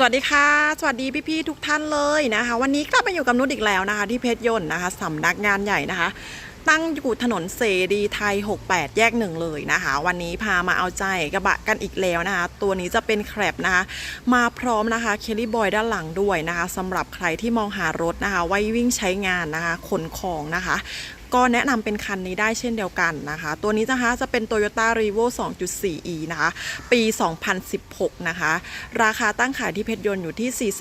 สวัสดีค่ะ สวัสดีพี่ๆทุกท่านเลยนะคะ วันนี้กลับมาอยู่กับนุชอีกแล้วนะคะ ที่เพชรยนต์นะคะสำนักงานใหญ่นะคะ ตั้งอยู่ถนนเสรีไทย 68 แยกหนึ่งเลยนะคะ วันนี้พามาเอาใจกระบะกันอีกแล้วนะคะ ตัวนี้จะเป็นแครบนะคะ มาพร้อมนะคะเคลลี่บอยด้านหลังด้วยนะคะสำหรับใครที่มองหารถนะคะ ไว้วิ่งใช้งานนะคะขนของนะคะ ก็แนะนำเป็นคันนี้ได้เช่นเดียวกันนะคะ ตัวนี้นะคะจะเป็น Toyota r e v o 2.4e นะคะ ปี 2016 นะคะ ราคาตั้งขายที่เพชรยนต์อยู่ที่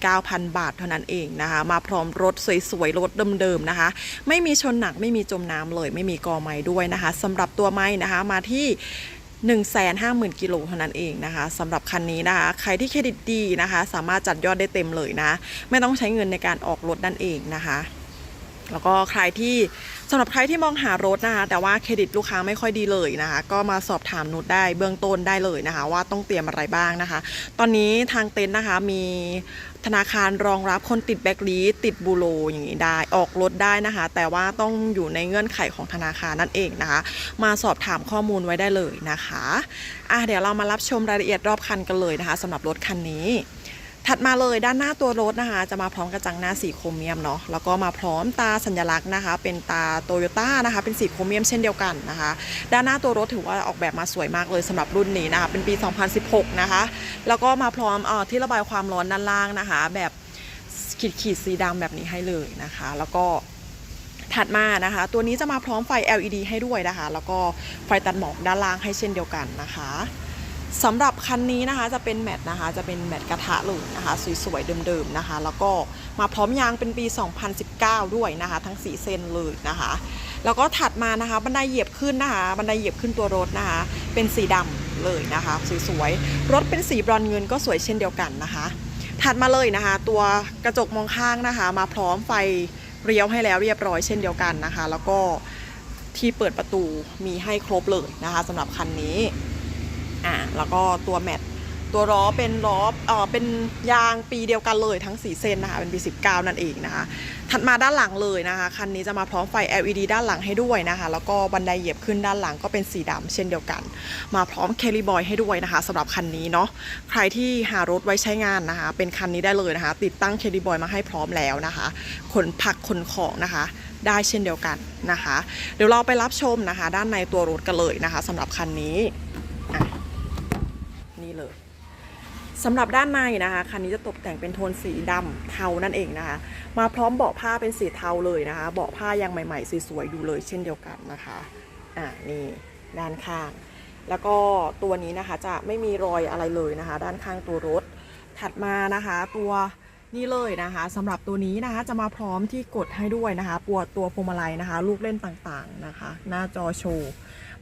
479,000 บาทเท่านั้นเองนะคะ มาพร้อมรถสวยๆ รถเดิมๆ นะคะ ไม่มีชนหนักไม่มีจมน้ำเลย ไม่มีกอไม้ด้วยนะคะสำหรับตัวไม้นะคะมาที่150,000 กิโลเท่านั้นเองนะคะสำหรับคันนี้นะคะ ใครที่เครดิตดีนะคะ สามารถจัดยอดได้เต็มเลยนะ ไม่ต้องใช้เงินในการออกรถนั่นเองนะคะ แล้วก็ใครที่สำหรับใครที่มองหารถนะคะแต่ว่าเครดิตลูกค้าไม่ค่อยดีเลยนะคะ ก็มาสอบถามนุชได้เบื้องต้นได้เลยนะคะ ว่าต้องเตรียมอะไรบ้างนะคะ ตอนนี้ทางเต็นท์นะคะมีธนาคารรองรับคนติดแบล็คลิสต์ติดบูโรอย่างนี้ได้ออกรถได้นะคะ แต่ว่าต้องอยู่ในเงื่อนไขของธนาคารนั่นเองนะคะ มาสอบถามข้อมูลไว้ได้เลยนะคะอะเดี๋ยวเรามารับชมรายละเอียดรอบคันกันเลยนะคะสำหรับรถคันนี้ ถัดมาเลยด้านหน้าตัวรถนะคะ จะมาพร้อมกระจังหน้าสีโครเมียมเนาะแล้วก็มาพร้อมตาสัญลักษณ์นะคะ เป็นตาโตโยต้านะคะ เป็นสีโครเมียมเช่นเดียวกันนะคะ ด้านหน้าตัวรถถือว่าออกแบบมาสวยมากเลยสำหรับรุ่นนี้นะคะ เป็นปี 2016 นะคะ แล้วก็มาพร้อมอที่ระบายความร้อนด้านล่างนะคะ แบบขีดขีดสีดำแบบนี้ให้เลยนะคะ แล้วก็ถัดมานะคะ ตัวนี้จะมาพร้อมไฟ LED ให้ด้วยนะคะ แล้วก็ไฟตัดหมอกด้านล่างให้เช่นเดียวกันนะคะ สำหรับคันนี้นะคะจะเป็นแมตต์นะคะจะเป็นแมตต์กระทะเลยนะคะสวยๆเดิมๆนะคะ แล้วก็มาพร้อมยางเป็นปี 2019 ด้วยนะคะ ทั้งสีเส้นเลยนะคะ แล้วก็ถัดมานะคะบันไดเหยียบขึ้นนะคะบันไดเหยียบขึ้นตัวรถนะคะ เป็นสีดำเลยนะคะสวยๆรถเป็นสีบรอนเงินก็สวยเช่นเดียวกันนะคะ ถัดมาเลยนะคะ ตัวกระจกมองข้างนะคะ มาพร้อมไฟเลี้ยวให้แล้วเรียบร้อยเช่นเดียวกันนะคะ แล้วก็ที่เปิดประตูมีให้ครบเลยนะคะสำหรับคันนี้ อ่าแล้วก็ตัวแมตตัวล้อเป็นล้อเออเป็นยางปีเดียวกันเลยทั้งสีเส้นนะคะ เป็นปี19 นั่นเองนะคะ ถัดมาด้านหลังเลยนะคะ คันนี้จะมาพร้อมไฟ LED ด้านหลังให้ด้วยนะคะ แล้วก็บันไดเหยียบขึ้นด้านหลังก็เป็นสีดำเช่นเดียวกัน มาพร้อมเคลีบอยให้ด้วยนะคะสำหรับคันนี้เนาะ ใครที่หารถไว้ใช้งานนะคะ เป็นคันนี้ได้เลยนะคะ ติดตั้งเคลีบอยมาให้พร้อมแล้วนะคะ ขนผักขนของนะคะได้เช่นเดียวกันนะคะ เดี๋ยวเราไปรับชมนะคะ ด้านในตัวรถกันเลยนะคะสำหรับคันนี้อะนี่เลย สำหรับด้านในนะคะคันนี้จะตกแต่งเป็นโทนสีดำเทานั่นเองนะคะ มาพร้อมเบาะผ้าเป็นสีเทาเลยนะคะ เบาะผ้ายางใหม่ๆสวยๆดูเลยเช่นเดียวกันนะคะอ่านี่ด้านข้าง แล้วก็ตัวนี้นะคะจะไม่มีรอยอะไรเลยนะคะ ด้านข้างตัวรถถัดมานะคะ ตัว นี่เลยนะคะสำหรับตัวนี้นะคะจะมาพร้อมที่กดให้ด้วยนะคะปวดตัวพวงมาลัยนะคะ ลูกเล่นต่างๆนะคะ หน้าจอโชว์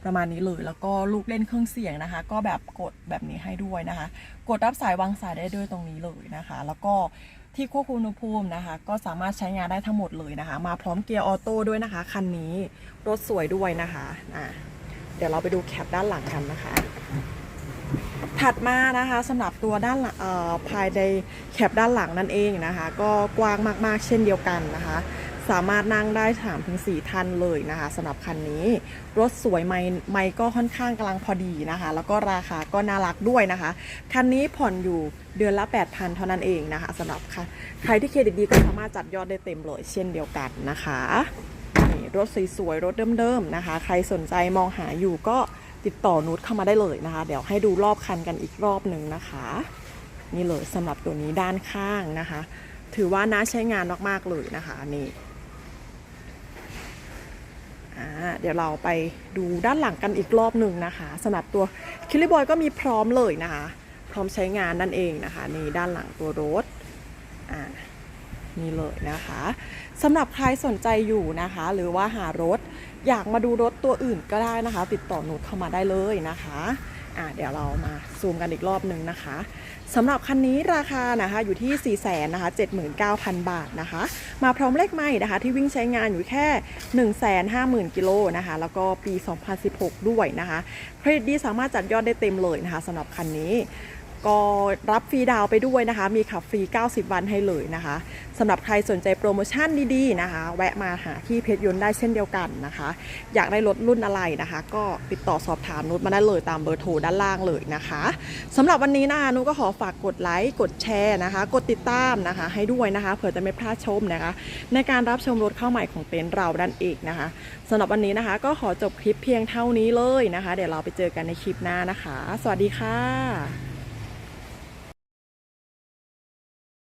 ประมาณนี้เลยแล้วก็ลูกเล่นเครื่องเสียงนะคะ ก็แบบกดแบบนี้ให้ด้วยนะคะ กดรับสายวางสายได้ด้วยตรงนี้เลยนะคะ แล้วก็ที่ควบคุมอุณหภูมินะคะ ก็สามารถใช้งานได้ทั้งหมดเลยนะคะ มาพร้อมเกียร์ออโต้ด้วยนะคะคันนี้รถสวยด้วยนะคะอะเดี๋ยวเราไปดูแคปด้านหลังกันนะคะ ถัดมานะคะสำหรับตัวด้านหลังภายในแคปด้านหลังนั่นเองนะคะ ก็กว้างมากๆ เช่นเดียวกันนะคะ สามารถนั่งได้3ามถึงสท่านเลยนะคะสำหรับคันนี้ รถสวยไม่ไม่ก็ค่อนข้างกำลังพอดีนะคะ แล้วก็ราคาก็น่ารักด้วยนะคะ คันนี้ผ่อนอยู่เดือนละ 8,000 เท่านั้นเองนะคะสำหรับใครที่เครดิตดีก็สามารถจัดยอดได้เต็มเลยเช่นเดียวกันนะคะรถสวยๆรถเดิมๆนะคะ ใครสนใจมองหาอยู่ก็ ติดต่อนุชเข้ามาได้เลยนะคะ เดี๋ยวให้ดูรอบคันกันอีกรอบหนึ่งนะคะ นี่เลยสำหรับตัวนี้ด้านข้างนะคะ ถือว่าน่าใช้งานมากๆเลยนะคะนี่เดี๋ยวเราไปดูด้านหลังกันอีกรอบหนึ่งนะคะสำหรับตัวคิลลี่บอยก็มีพร้อมเลยนะคะ พร้อมใช้งานนั่นเองนะคะนี่ด้านหลังตัวรถอ่านี่เลยนะคะสำหรับใครสนใจอยู่นะคะ หรือว่าหารถ อยากมาดูรถตัวอื่นก็ได้นะคะ ติดต่อหนูเข้ามาได้เลยนะคะอ่าเดี๋ยวเรามาซูมกันอีกรอบหนึ่งนะคะสำหรับคันนี้ราคานะคะอยู่ที่ 4 0 0 0 0นะคะ79,000 บาทนะคะ มาพร้อมเลขไม่นะคะ ที่วิ่งใช้งานอยู่แค่ 150,000 กิโลนะคะ แล้วก็ปี 2016 ด้วยนะคะ เครดิตดีสามารถจัดยอดได้เต็มเลยนะคะสำหรับคันนี้ ก็รับฟรีดาวไปด้วยนะคะ มีขับฟรี 90 วันให้เลยนะคะสำหรับใครสนใจโปรโมชั่นดีๆนะคะ แวะมาหาที่เพชรยนต์ได้เช่นเดียวกันนะคะ อยากได้รถรุ่นอะไรนะคะ ก็ติดต่อสอบถามนุชมาได้เลยตามเบอร์โทรด้านล่างเลยนะคะสำหรับวันนี้นะคะนุชก็ขอฝากกดไลค์กดแชร์นะคะ กดติดตามนะคะ ให้ด้วยนะคะเผื่อจะไม่พลาดชมนะคะ ในการรับชมรถเข้าใหม่ของเต็นท์เราด้านเองนะคะสำหรับวันนี้นะคะ ก็ขอจบคลิปเพียงเท่านี้เลยนะคะ เดี๋ยวเราไปเจอกันในคลิปหน้านะคะ สวัสดีค่ะ